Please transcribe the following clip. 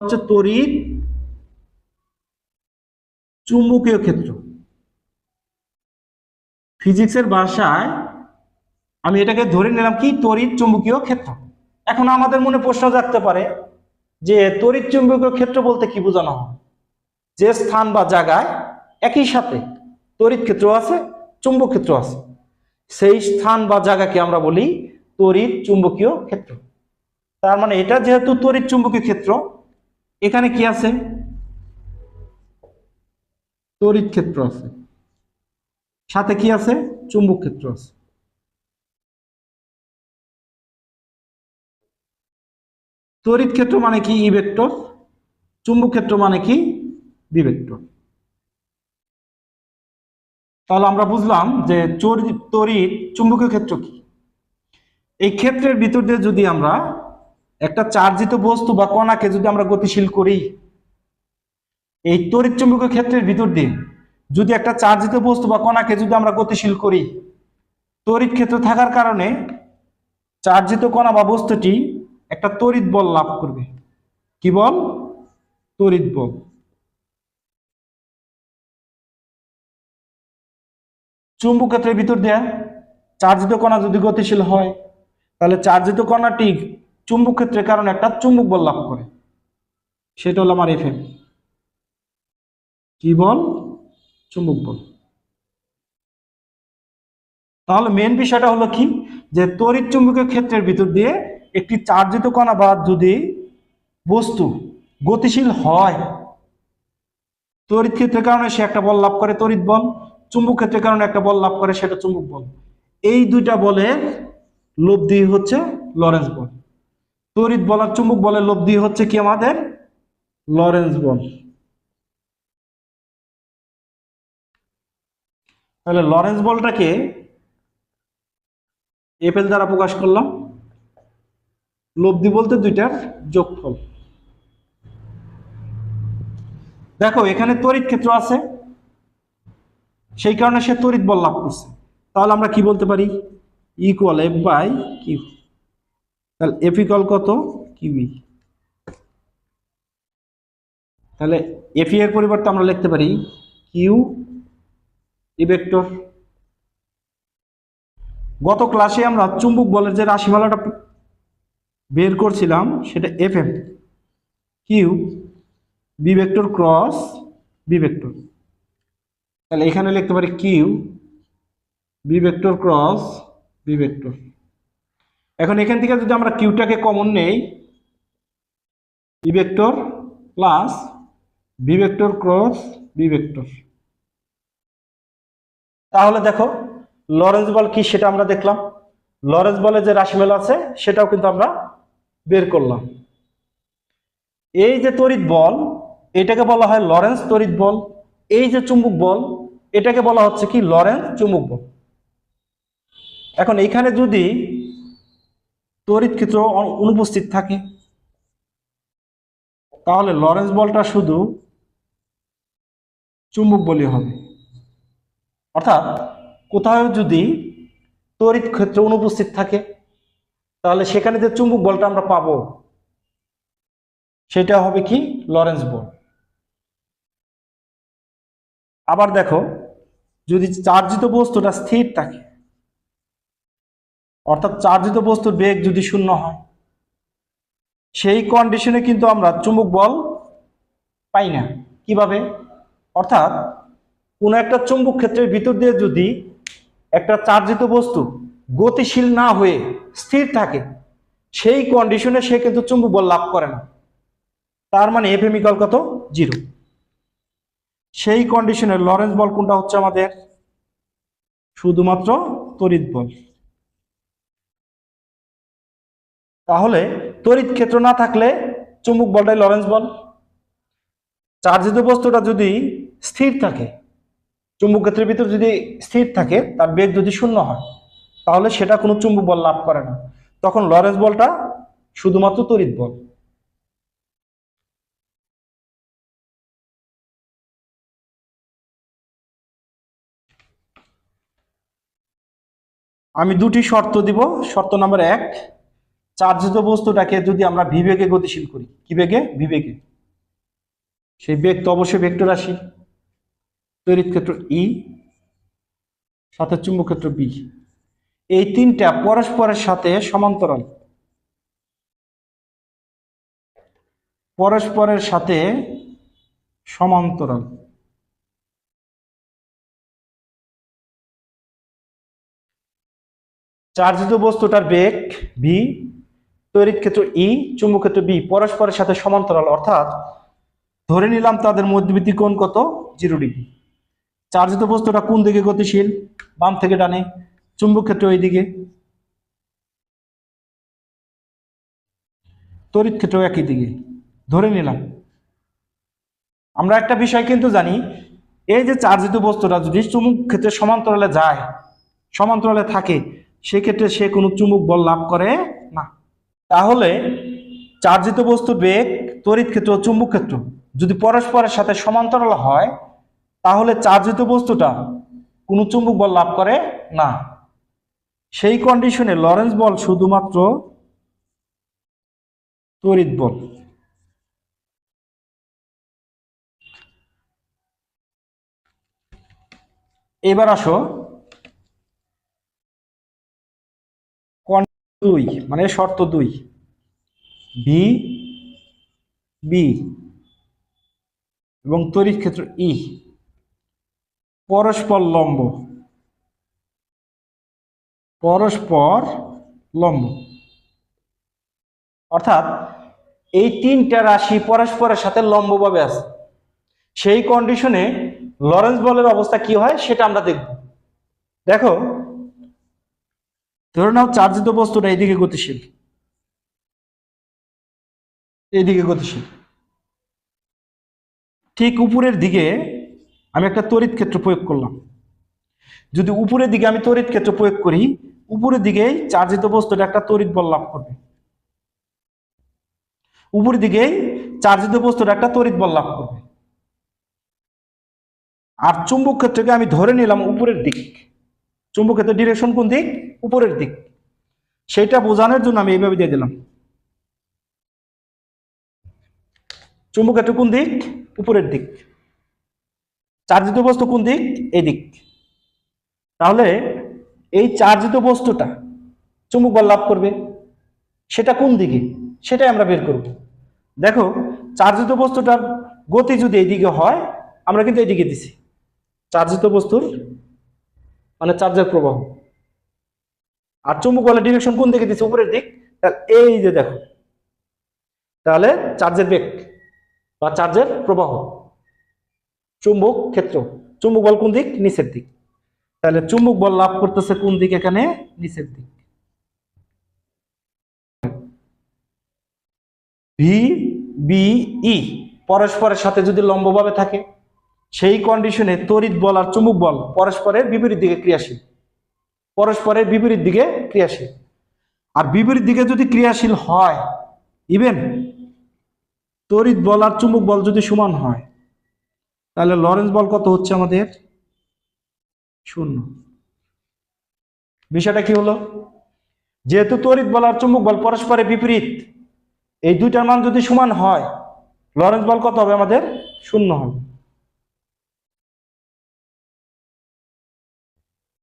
হচ্ছে তড়িৎ চুম্বকীয় ক্ষেত্র। ফিজিক্সের ভাষায় আমি এটাকে ধরে নিলাম কি? তড়িৎ চুম্বকীয় ক্ষেত্র। এখন আমাদের মনে প্রশ্ন জাগতে পারে যে তড়িৎ চুম্বকীয় ক্ষেত্র বলতে কি বোঝানো হয়? যে স্থান বা জায়গায় একই সাথে তড়িৎ ক্ষেত্র আছে, চুম্বক ক্ষেত্র আছে। সেই স্থান বা জায়গাকে আমরা বলি তড়িৎ চুম্বকীয় ক্ষেত্র। তার মানে এটা যেহেতু তড়িৎ চুম্বকীয় ক্ষেত্র এখানে কি আছে? তড়িৎ ক্ষেত্র আছে। সাথে কি আছে? চুম্বক ক্ষেত্র আছে। তড়িৎ ক্ষেত্র মানে কি? ই চুম্বক ক্ষেত্র মানে কি? B vector. তাহলে আমরা বুঝলাম যে তড়িৎ চুম্বকীয় ক্ষেত্র কি? এই ক্ষেত্রের ভিতর দিয়ে যদি আমরা একটা চার্জিত বস্তু বা কণাকে যদি আমরা গতিশীল করি, এই তড়িৎ চুম্বকীয় ক্ষেত্রের ভিতর দিয়ে যদি একটা চার্জিত বস্তু বা কণাকে যদি আমরা গতিশীল করি, তড়িৎ ক্ষেত্র থাকার কারণে চার্জিত কণা বা বস্তুটি একটা তড়িৎ বল লাভ করবে। কি বল? তড়িৎ বল। চুম্বক ক্ষেত্রের ভিতর দিয়ে চার্জিত কণা যদি গতিশীল হয়, তাহলে চার্জিত কণাটি চুম্বক ক্ষেত্রের কারণে একটা চুম্বক বল লাভ করে। সেটা হলো আমার এফএম কি বল? চুম্বক বল। তাহলে মেন বিষয়টা হলো কি? যে তড়িৎ চুম্বকীয় ক্ষেত্রের ভিতর দিয়ে একটি চার্জিত কণা বা যদি বস্তু গতিশীল হয়, তড়িৎ ক্ষেত্রের কারণে সে একটা বল লাভ করে তড়িৎ বল, চুম্বক ক্ষেত্রের কারণে একটা বল লাভ করে সেটা চুম্বক বল। এই দুইটা বলের লব্ধি হচ্ছে লরেন্স বল। তড়িৎ বলার চুম্বক বলের লব্ধি হচ্ছে কি আমাদের? লরেন্স বল তাহলে লরেন্স বলটাকে এপেল দ্বারা প্রকাশ করলাম। লব্ধি বলতে দুইটার যোগফল। দেখো এখানে তড়িৎ ক্ষেত্র আছে সেই কারণে সে তড়িৎ বল লাভ করছে। তাহলে আমরা কি বলতে পারি? ইকুয়াল এফ বাই কিউ তাহলে এপিকল কত? কিউই তাহলে এফ এর পরিবর্তে আমরা লিখতে পারি কিউ ই ভেক্টর গত ক্লাসে আমরা চুম্বক বলের যে রাশিমালাটা বের করছিলাম, সেটা F M q v vector cross B vector তাহলে এখানে লিখতে পারি q v vector cross B vector এখন এখান থেকে যদি আমরা কিউটাকে কমন নেই E vector plus v vector cross B vector তাহলে দেখো লরেন্স বল কি সেটা আমরা দেখলাম। লরেন্স বলে যে রাশিমালা আছে, সেটাও কিন্তু আমরা বের করলাম। এই যে তড়িৎ বল, এটাকে বলা হয় লরেন্স তড়িৎ বল। এই যে চুম্বক বল, এটাকে বলা হচ্ছে কি লরেন্স চুম্বক বল। এখন এইখানে যদি তড়িৎ ক্ষেত্র অনুপস্থিত থাকে। তাহলে লরেন্স বলটা শুধু চুম্বক বলই হবে। অর্থাৎ কোথাও যদি তড়িৎ ক্ষেত্র অনুপস্থিত থাকে, তাহলে সেখানে যে চুম্বক বলটা আমরা পাবো, সেটা হবে কি? লরেন্স বল। আবার দেখো, যদি চার্জিত বস্তুটা স্থির থাকে অর্থাৎ চার্জিত বস্তুর বেগ যদি শূন্য হয়, সেই কন্ডিশনে কিন্তু আমরা চুম্বক বল পাই না। কীভাবে? অর্থাৎ কোনো একটা চুম্বক ক্ষেত্রের ভিতর দিয়ে যদি একটা চার্জিত বস্তু গতিশীল না হয়ে স্থির থাকে, সেই কন্ডিশনে সে কিন্তু চুম্বক বল লাভ করে না। তার মানে এফ এম ইকাল কত? জিরো। সেই কন্ডিশনে লরেন্স বল কোনটা হচ্ছে আমাদের? শুধুমাত্র তড়িৎ বল। তাহলে ক্ষেত্র না থাকলে চুম্বক বলটাই লরেন্স বল। চার্জিত বস্তুটা যদি স্থির থাকে, চুম্বক ক্ষেত্রের ভিতরে যদি স্থির থাকে, তার বেগ যদি শূন্য হয়, তাহলে সেটা কোনো চুম্বক বল লাভ করে না। তখন লরেন্স বলটা শুধুমাত্র তড়িৎ বল। আমি দুটি শর্ত দিব। শর্ত নাম্বার এক চার্জিত বস্তুটাকে যদি আমরা বিবেগে গতিশীল করি, কি বেগে? বিবেগে সেই বেগ তো অবশ্যই ভেক্টর রাশি তড়িৎ ক্ষেত্র ই সাথে চুম্বক ক্ষেত্র বি এই তিনটা পরস্পরের সাথে সমান্তরাল। পরস্পরের সাথে সমান্তরাল। চার্জিত বস্তুটার বেগ ভি তড়িৎ ক্ষেত্র ই, চুম্বক ক্ষেত্র বি, পরস্পরের সাথে সমান্তরাল, অর্থাৎ ধরে নিলাম তাদের মধ্যবর্তী কোণ কত? Zero degree. চার্জিত বস্তুটা কোন দিকে গতিশীল? বাম থেকে ডানে। চুম্বক ক্ষেত্র ওই দিকে। তড়িৎ ক্ষেত্র একই দিকে। ধরে নিলাম। আমরা একটা বিষয় কিন্তু জানি, এই যে চার্জিত বস্তুটা যদি চুম্বক ক্ষেত্রে সমান্তরালে যায়, সমান্তরালে থাকে, সেক্ষেত্রে সে কোনো চুম্বক বল লাভ করে তাহলে চার্জিত বস্তুর বেগ, তড়িৎ ক্ষেত্র ও চুম্বক ক্ষেত্র যদি পরস্পরের সাথে সমান্তরাল হয়, তাহলে চার্জিত বস্তুটা কোনো চুম্বক বল লাভ করে না। সেই কন্ডিশনে লরেন্স বল শুধুমাত্র তড়িৎ বল। এবার আসো দুই মানে শর্ত দুই। বি বি এবং তড়িৎ ক্ষেত্র ই পরস্পর লম্ব। পরস্পর লম্ব। অর্থাৎ এই তিনটা রাশি পরস্পরের সাথে লম্বভাবে আছে। সেই কন্ডিশনে লরেন্স বলের অবস্থা কি হয় সেটা আমরা দেখব। দেখো ধরে নাও চার্জিত বস্তুটা এইদিকে গতিশীল। এইদিকে গতিশীল। ঠিক উপরের দিকে আমি একটা তড়িৎ ক্ষেত্র প্রয়োগ করলাম। যদি উপরের দিকে আমি তড়িৎ ক্ষেত্র প্রয়োগ করি, উপরের দিকেই চার্জিত বস্তুটা একটা তড়িৎ বল লাভ করবে। উপরের দিকেই চার্জিত বস্তুটা একটা তড়িৎ বল লাভ করবে। আর চুম্বক ক্ষেত্রকে আমি ধরে নিলাম উপরের দিক। চুম্বক ক্ষেত্রের ডিরেকশন কোন দিক? উপরের দিক। সেটা বোঝানোর জন্য আমি এইভাবে দিয়ে দিলাম। চুম্বক ক্ষেত্র কোন দিক? উপরের দিক। চার্জিত বস্তু কোন দিক? এই দিক তাহলে এই চার্জিত বস্তুটা চুম্বক বল লাভ করবে। সেটা কোন দিকে? সেটাই আমরা বের করব। দেখো, চার্জিত বস্তুটার গতি যদি এইদিকে হয়, আমরা কিন্তু এইদিকে দিছি। চার্জিত বস্তুর মানে চার্জের প্রবাহ। আর চুম্বক বলের ডিরেকশন কোন দিকে দিচ্ছে উপরের দিক। তাহলে এই যে দেখো, তাহলে চার্জের বেগ বা চার্জের প্রবাহ। চুম্বক ক্ষেত্র, চুম্বক বল কোন দিক? নিচের দিক। তাহলে চুম্বক বল লাভ করতেছে কোন দিক এখানে? নিচের দিক। ভি বি ই পরস্পরের সাথে যদি লম্বভাবে থাকে সেই কন্ডিশনে তড়িৎ বল আর চুম্বক বল পরস্পরের বিপরীত দিকে ক্রিয়াশীল। পরস্পরের বিপরীত দিকে ক্রিয়াশীল। আর বিপরীত দিকে যদি ক্রিয়াশীল হয় ইভেন তড়িৎ বল আর চুম্বক বল যদি সমান হয়, তাহলে লরেন্স বল কত হচ্ছে আমাদের? শূন্য। বিষয়টা কি হলো? যেহেতু তড়িৎ বল আর চুম্বক বল পরস্পরের বিপরীত, এই দুইটার মান যদি সমান হয়, লরেন্স বল কত হবে আমাদের? শূন্য হবে।